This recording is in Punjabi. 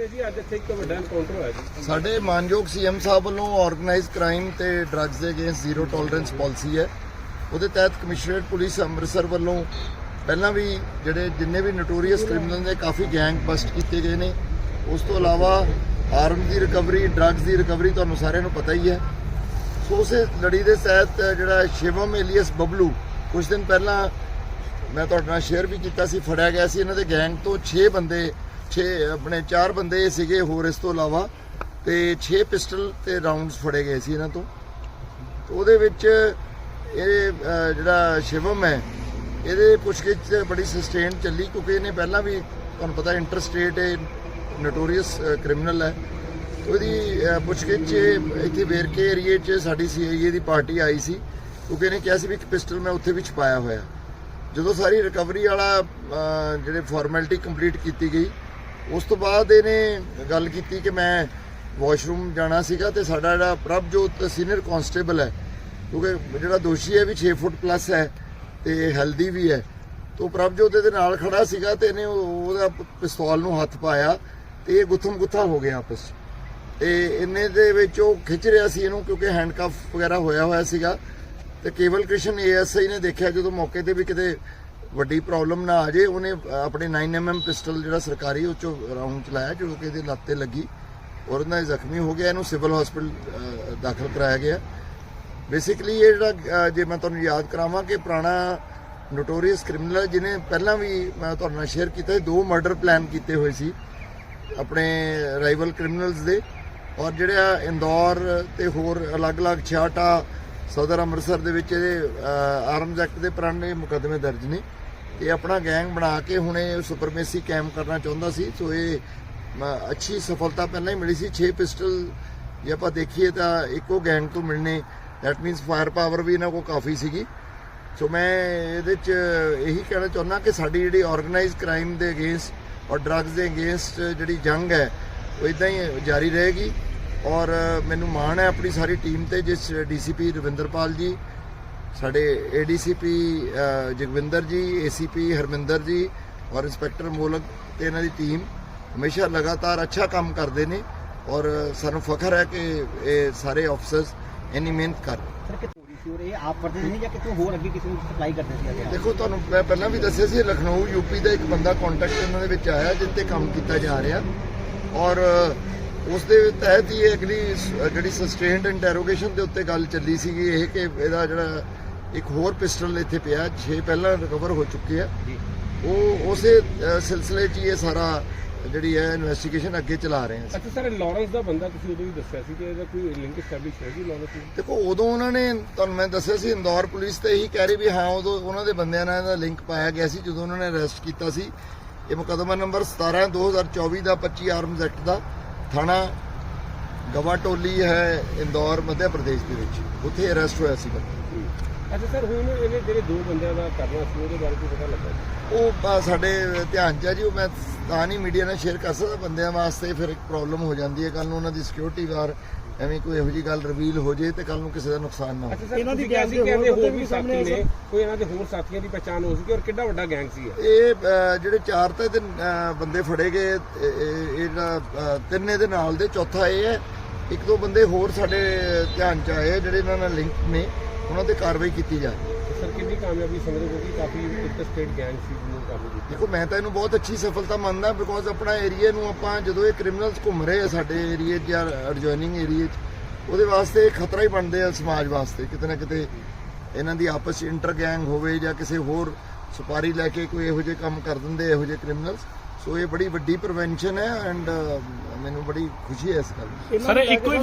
ਤੇ ਜੀ ਅੱਜ ਇੱਥੇ ਇੱਕ ਵੱਡਾ ਐਨਕਾਊਂਟਰ ਹੋਇਆ ਜੀ। ਸਾਡੇ ਮਾਨਯੋਗ ਸੀਐਮ ਸਾਹਿਬ ਵੱਲੋਂ ਆਰਗੇਨਾਈਜ਼ ਕ੍ਰਾਈਮ ਤੇ ਡਰੱਗਸ ਦੇ ਅਗੇਂਸਟ ਜ਼ੀਰੋ ਟੋਲਰੈਂਸ ਪਾਲਿਸੀ ਹੈ। ਉਹਦੇ ਤਹਿਤ ਕਮਿਸ਼ਨਰੇਟ ਪੁਲਿਸ ਅੰਮ੍ਰਿਤਸਰ ਵੱਲੋਂ ਪਹਿਲਾਂ ਵੀ ਜਿਹੜੇ ਜਿੰਨੇ ਵੀ ਨੋਟੋਰੀਅਸ ਕ੍ਰਿਮੀਨਲ ਨੇ, ਕਾਫੀ ਗੈਂਗ ਬਸਟ ਕੀਤੇ ਗਏ ਨੇ। ਉਸ ਤੋਂ ਇਲਾਵਾ ਆਰਮ ਦੀ ਰਿਕਵਰੀ ਡਰੱਗਸ ਦੀ ਰਿਕਵਰੀ ਤੁਹਾਨੂੰ ਸਾਰਿਆਂ ਨੂੰ ਪਤਾ ਹੀ ਹੈ। ਸੋ ਉਸੇ ਲੜੀ ਦੇ ਤਹਿਤ ਜਿਹੜਾ ਸ਼ਿਵਮ ਏਲੀਅਸ ਬਬਲੂ ਕੁਝ ਦਿਨ ਪਹਿਲਾਂ ਮੈਂ ਤੁਹਾਡੇ ਨਾਲ ਸ਼ੇਅਰ ਵੀ ਕੀਤਾ ਸੀ, ਫੜਿਆ ਗਿਆ ਸੀ। ਇਹਨਾਂ ਦੇ ਗੈਂਗ ਤੋਂ 6 ਬੰਦੇ 6 ਆਪਣੇ 4 ਬੰਦੇ ਸੀਗੇ ਹੋਰ ਇਸ ਤੋਂ ਇਲਾਵਾ ਤੇ 6 ਪਿਸਟਲ ਤੇ ਰਾਉਂਡਸ ਫੜੇ ਗਏ ਸੀ ਇਹਨਾਂ ਤੋਂ। ਉਹਦੇ ਵਿੱਚ ਇਹ ਜਿਹੜਾ ਸ਼ਿਵਮ ਹੈ, ਇਹਦੇ ਪੁੱਛਗਿੱਛ ਬੜੀ ਸਸਟੇਨ ਚੱਲੀ ਕਿਉਂਕਿ ਇਹਨੇ ਪਹਿਲਾਂ ਵੀ ਤੁਹਾਨੂੰ ਪਤਾ ਇੰਟਰਸਟੇਟ ਇਹ ਨੋਟੋਰੀਅਸ ਕ੍ਰਿਮੀਨਲ ਹੈ। ਉਹਦੀ ਪੁੱਛਗਿੱਛ ਇੱਥੇ ਵੇਰਕੇ ਏਰੀਏ 'ਚ ਸਾਡੀ ਸੀਆਈਏ ਦੀ ਪਾਰਟੀ ਆਈ ਸੀ ਕਿਉਂਕਿ ਇਹਨੇ ਕਿਹਾ ਸੀ ਵੀ ਇੱਕ ਪਿਸਟਲ ਮੈਂ ਉੱਥੇ ਵੀ ਛਪਾਇਆ ਹੋਇਆ। ਜਦੋਂ ਸਾਰੀ ਰਿਕਵਰੀ ਵਾਲਾ ਜਿਹੜੇ ਫਾਰਮੈਲਿਟੀ ਕੰਪਲੀਟ ਕੀਤੀ ਗਈ ਉਸ ਤੋਂ ਬਾਅਦ ਇਹਨੇ ਗੱਲ ਕੀਤੀ ਕਿ ਮੈਂ ਵਾਸ਼ਰੂਮ ਜਾਣਾ ਸੀਗਾ ਤੇ ਸਾਡਾ ਜਿਹੜਾ ਪ੍ਰਭਜੋਤ ਸੀਨੀਅਰ ਕਾਂਸਟੇਬਲ ਹੈ, ਕਿਉਂਕਿ ਜਿਹੜਾ ਦੋਸ਼ੀ ਹੈ ਵੀ 6 ਫੁੱਟ ਪਲੱਸ ਹੈ ਤੇ ਹੈਲਦੀ ਵੀ ਹੈ, ਤੋਂ ਪ੍ਰਭਜੋਤ ਦੇ ਨਾਲ ਖੜਾ ਸੀਗਾ ਤੇ ਇਹਨੇ ਉਹ- ਉਹਦਾ ਪਿਸਤੌਲ ਨੂੰ ਹੱਥ ਪਾਇਆ ਤੇ ਇਹ ਗੁੱਥਮ ਗੁੱਥਾ ਹੋ ਗਿਆ ਆਪਸ 'ਚ। ਤੇ ਇੰਨੇ ਦੇ ਵਿੱਚ ਉਹ ਖਿੱਚ ਰਿਹਾ ਸੀ ਇਹਨੂੰ ਕਿਉਂਕਿ ਹੈਂਡਕਫ ਵਗੈਰਾ ਹੋਇਆ ਹੋਇਆ ਸੀਗਾ ਤੇ ਕੇਵਲ ਕ੍ਰਿਸ਼ਨ ਏਐਸਆਈ ਨੇ ਦੇਖਿਆ ਜਦੋਂ ਮੌਕੇ ਤੇ ਵੀ ਕਿਤੇ ਵੱਡੀ ਪ੍ਰੋਬਲਮ ਨਾ ਆ ਜੇ, ਉਹਨੇ ਆਪਣੇ 9mm ਪਿਸਟਲ ਜਿਹੜਾ ਸਰਕਾਰੀ ਉਹ ਚੋਂ ਰਾਉਂਡ ਚਲਾਇਆ ਜੋ ਕਿ ਇਹਦੇ ਲੱਤ ਤੇ ਲੱਗੀ। ਔਰ ਉਹਦਾ ਜ਼ਖਮੀ ਹੋ ਗਿਆ, ਇਹਨੂੰ ਸਿਵਲ ਹਸਪੀਟਲ ਦਾਖਲ ਕਰਾਇਆ ਗਿਆ। ਬੇਸਿਕਲੀ ਇਹ ਜਿਹੜਾ ਜੇ ਮੈਂ ਤੁਹਾਨੂੰ ਯਾਦ ਕਰਾਵਾਂ ਕਿ ਪੁਰਾਣਾ ਨੋਟੋਰੀਅਸ ਕ੍ਰਿਮੀਨਲ ਜਿਹਨੇ ਪਹਿਲਾਂ ਵੀ ਮੈਂ ਤੁਹਾਡੇ ਨਾਲ ਸ਼ੇਅਰ ਕੀਤਾ ਦੋ ਮਰਡਰ ਪਲਾਨ ਕੀਤੇ ਹੋਏ ਸੀ ਆਪਣੇ ਰਾਈਵਲ ਕ੍ਰਿਮੀਨਲਸ ਦੇ। ਔਰ ਜਿਹੜਾ ਇੰਦੌਰ ਤੇ ਹੋਰ ਅਲੱਗ-ਅਲੱਗ ਛਿਆਟਾ ਸਦਰ ਅੰਮ੍ਰਿਤਸਰ ਦੇ ਵਿੱਚ ਇਹਦੇ ਆਰਮਜ਼ ਐਕਟ ਦੇ ਪੁਰਾਣੇ ਮੁਕੱਦਮੇ ਦਰਜ ਨੇ। ਇਹ ਆਪਣਾ ਗੈਂਗ ਬਣਾ ਕੇ ਹੁਣ ਇਹ ਸੁਪਰਮੇਸੀ ਕਾਇਮ ਕਰਨਾ ਚਾਹੁੰਦਾ ਸੀ। ਸੋ ਇਹ ਮ, ਅੱਛੀ ਸਫਲਤਾ ਪਹਿਲਾਂ ਹੀ ਮਿਲੀ ਸੀ। 6 ਪਿਸਟਲ ਜੇ ਆਪਾਂ ਦੇਖੀਏ ਤਾਂ ਇੱਕੋ ਗੈਂਗ ਤੋਂ ਮਿਲਣੇ ਦੈਟ ਮੀਨਸ ਫਾਇਰ ਪਾਵਰ ਵੀ ਇਹਨਾਂ ਕੋਲ ਕਾਫੀ ਸੀਗੀ। ਸੋ ਮੈਂ ਇਹਦੇ ਚ ਇਹੀ ਕਹਿਣਾ ਚਾਹੁੰਦਾ ਕਿ ਸਾਡੀ ਜਿਹੜੀ ਆਰਗੇਨਾਈਜ਼ ਕ੍ਰਾਈਮ ਦੇ ਅਗੇਂਸਟ ਔਰ ਡਰੱਗਸ ਦੇ ਅਗੇਂਸਟ ਜਿਹੜੀ ਜੰਗ ਹੈ ਉਹ ਇਦਾਂ ਹੀ ਜਾਰੀ ਰਹੇਗੀ। ਔਰ ਮੈਨੂੰ ਮਾਣ ਹੈ ਆਪਣੀ ਸਾਰੀ ਟੀਮ ਤੇ ਜਿਸ ਡੀਸੀਪੀ ਰਵਿੰਦਰਪਾਲ ਜੀ ਸਾਡੇ ਏਡੀਸੀਪੀ ਜਗਵਿੰਦਰ ਜੀ ਏਸੀਪੀ ਹਰਮਿੰਦਰ ਜੀ ਔਰ ਇੰਸਪੈਕਟਰ ਮੋਲਕ ਤੇ ਇਹਨਾਂ ਦੀ ਟੀਮ ਹਮੇਸ਼ਾ ਲਗਾਤਾਰ ਅੱਛਾ ਕੰਮ ਕਰਦੇ ਨੇ ਔਰ ਸਾਨੂੰ ਫਖਰ ਹੈ ਕਿ ਇਹ ਸਾਰੇ ਆਫਸਰਸ ਇੰਨੀ ਮਿਹਨਤ ਕਰ ਦੇਖੋ ਤੁਹਾਨੂੰ ਮੈਂ ਪਹਿਲਾਂ ਵੀ ਦੱਸਿਆ ਸੀ ਲਖਨਊ ਯੂਪੀ ਦਾ ਇੱਕ ਬੰਦਾ ਕੰਟੈਕਟ ਇਹਨਾਂ ਦੇ ਵਿੱਚ ਆਇਆ ਜਿਸ ਤੇ ਕੰਮ ਕੀਤਾ ਜਾ ਰਿਹਾ। ਔਰ ਉਸ ਦੇ ਤਹਿਤ ਹੀ ਇਹ ਅਗਲੀ ਜਿਹੜੀ ਸਸਟੇਨਡ ਇੰਟਰੋਗੇਸ਼ਨ ਦੇ ਉੱਤੇ ਗੱਲ ਚੱਲੀ ਸੀਗੀ ਇਹ ਕਿ ਇਹਦਾ ਜਿਹੜਾ ਇੱਕ ਹੋਰ ਪਿਸਟਲ ਇੱਥੇ ਪਿਆ 6 ਪਹਿਲਾਂ ਰਿਕਵਰ ਹੋ ਚੁੱਕੇ ਆ। ਉਹ ਉਸੇ ਸਿਲਸਿਲੇ 'ਚ ਹੀ ਇਹ ਸਾਰਾ ਜਿਹੜੀ ਹੈ ਇਨਵੈਸਟੀਗੇਸ਼ਨ ਅੱਗੇ ਚਲਾ ਰਹੇ ਹਾਂ ਅੱਛਾ ਸਰ ਲਾਰੈਂਸ ਦਾ ਬੰਦਾ ਤੁਸੀਂ ਉਦੋਂ ਵੀ ਦੱਸਿਆ ਸੀ ਕਿ ਇਹਦਾ ਕੋਈ ਲਿੰਕ ਸਟੈਬਲਿਸ਼ ਹੈ ਜੀ ਲਾਰੈਂਸ ਨਾਲ ਦੇਖੋ ਉਦੋਂ ਉਹਨਾਂ ਨੇ ਤੁਹਾਨੂੰ ਮੈਂ ਦੱਸਿਆ ਸੀ ਇੰਦੌਰ ਪੁਲਿਸ ਤੇ ਇਹੀ ਕਹਿ ਰਹੀ ਵੀ ਹਾਂ ਉਦੋਂ ਉਹਨਾਂ ਦੇ ਬੰਦਿਆਂ ਨਾਲ ਇਹਦਾ ਲਿੰਕ ਪਾਇਆ ਗਿਆ ਸੀ ਜਦੋਂ ਉਹਨਾਂ ਨੇ ਅਰੈਸਟ ਕੀਤਾ ਸੀ। ਇਹ ਮੁਕੱਦਮਾ ਨੰਬਰ 17 2024 ਦਾ 25 ਆਰਮਜ਼ ਐਕਟ ਦਾ। ਥਾਣਾ ਗਵਾ ਟੋਲੀ ਹੈ ਇੰਦੌਰ ਮੱਧ ਪ੍ਰਦੇਸ਼ ਦੇ ਵਿੱਚ। ਉੱਥੇ ਅਰੈਸਟ ਹੋਇਆ ਸੀ ਬੰਦਾ ਅੱਛਾ ਸਰ ਹੁਣ ਇਹਨੇ ਜਿਹੜੇ ਦੋ ਬੰਦਿਆਂ ਦਾ ਕਰਨਾ ਸੀ ਉਹਦੇ ਬਾਰੇ ਕੋਈ ਪਤਾ ਲੱਗਾ? ਉਹ ਅ, ਸਾਡੇ ਧਿਆਨ ਚ ਆ ਜੀ ਉਹ ਮੈਂ ਤਾਂ ਨਹੀਂ ਮੀਡੀਆ ਨਾਲ ਸ਼ੇਅਰ ਕਰ ਸਕਦਾ ਬੰਦਿਆਂ ਵਾਸਤੇ ਫਿਰ ਇੱਕ ਪ੍ਰੋਬਲਮ ਹੋ ਜਾਂਦੀ ਹੈ। ਕੱਲ ਨੂੰ ਉਹਨਾਂ ਦੀ ਸਿਕਿਉਰਿਟੀ ਵਾਰ ਐਵੇਂ ਕੋਈ ਇਹੋ ਜੀ ਗੱਲ ਰਿਵੀਲ ਹੋ ਜੇ ਤੇ ਕੱਲ ਨੂੰ ਕਿਸੇ ਦਾ ਨੁਕਸਾਨ ਨਾ ਹੋਵੇ ਅੱਛਾ ਸਰ ਇਹਨਾਂ ਦੀ ਕਿ ਦੇ ਹੋਰ ਹੋਰ ਵੀ ਸਾਥੀ ਸਾਹਮਣੇ ਨੇ ਕੋਈ ਇਹਨਾਂ ਦੇ ਹੋਰ ਸਾਥੀਆਂ ਦੀ ਪਛਾਣ ਹੋ ਸਕੀ ਔਰ ਕਿੱਡਾ ਵੱਡਾ ਗੈਂਗ ਸੀ ਇਹ? ਇਹ ਅ, ਜਿਹੜੇ ਚਾਰ ਤਾਂ ਇਹਦੇ ਅ, ਬੰਦੇ ਫੜੇ ਗਏ ਇਹ ਇਹ- ਇਹ ਜਿਹੜਾ ਅ, ਤਿੰਨ ਇਹਦੇ ਨਾਲ ਦੇ ਚੌਥਾ ਇਹ ਹੈ। ਇੱਕ ਦੋ ਬੰਦੇ ਹੋਰ ਸਾਡੇ ਧਿਆਨ ਚ ਆਏ ਆ ਜਿਹੜੇ ਇਹਨਾਂ ਨਾਲ ਲਿੰਕ ਨੇ। ਉਹਨਾਂ ਤੇ ਕਾਰਵਾਈ ਕੀਤੀ ਜਾ ਰਹੀ ਹੈ ਸਰ ਕਿੰਨੀ ਕਾਮਯਾਬੀ ਸਮਝਦੇ ਹੋ ਕਿ ਕਾਫੀ ਇੱਕ ਸਟੇਟ ਗੈਂਗ ਸੀ ਜਿਹਨੂੰ ਕਾਬੂ ਕੀਤਾ। ਦੇਖੋ ਮੈਂ ਤਾਂ ਇਹਨੂੰ ਬਹੁਤ ਅੱਛੀ ਸਫਲਤਾ ਮੰਨਦਾ ਬਿਕੋਜ਼ ਆਪਣਾ ਏਰੀਆ ਨੂੰ ਆਪਾਂ ਜਦੋਂ ਇਹ ਕ੍ਰਿਮੀਨਲਸ ਘੁੰਮ ਰਹੇ ਆ ਸਾਡੇ ਏਰੀਆ 'ਚ ਜਾਂ ਐਡਜੋਇਨਿੰਗ ਏਰੀਆ 'ਚ ਉਹਦੇ ਵਾਸਤੇ ਖਤਰਾ ਹੀ ਬਣਦੇ ਆ ਸਮਾਜ ਵਾਸਤੇ। ਕਿਤੇ ਨਾ ਕਿਤੇ ਇਹਨਾਂ ਦੀ ਆਪਸ 'ਚ ਇੰਟਰ ਗੈਂਗ ਹੋਵੇ ਜਾਂ ਕਿਸੇ ਹੋਰ ਸੁਪਾਰੀ ਲੈ ਕੇ ਕੋਈ ਇਹੋ ਜਿਹੇ ਕੰਮ ਕਰ ਦਿੰਦੇ ਇਹੋ ਜਿਹੇ ਕ੍ਰਿਮੀਨਲਸ ਸੋ ਇਹ ਬੜੀ ਵੱਡੀ ਪ੍ਰੀਵੈਂਸ਼ਨ ਹੈ ਐਂਡ ਮੈਨੂੰ ਬੜੀ ਖੁਸ਼ੀ ਹੈ ਇਸ ਗੱਲ ਦੀ। ਸਰ ਇੱਕੋ ਹੀ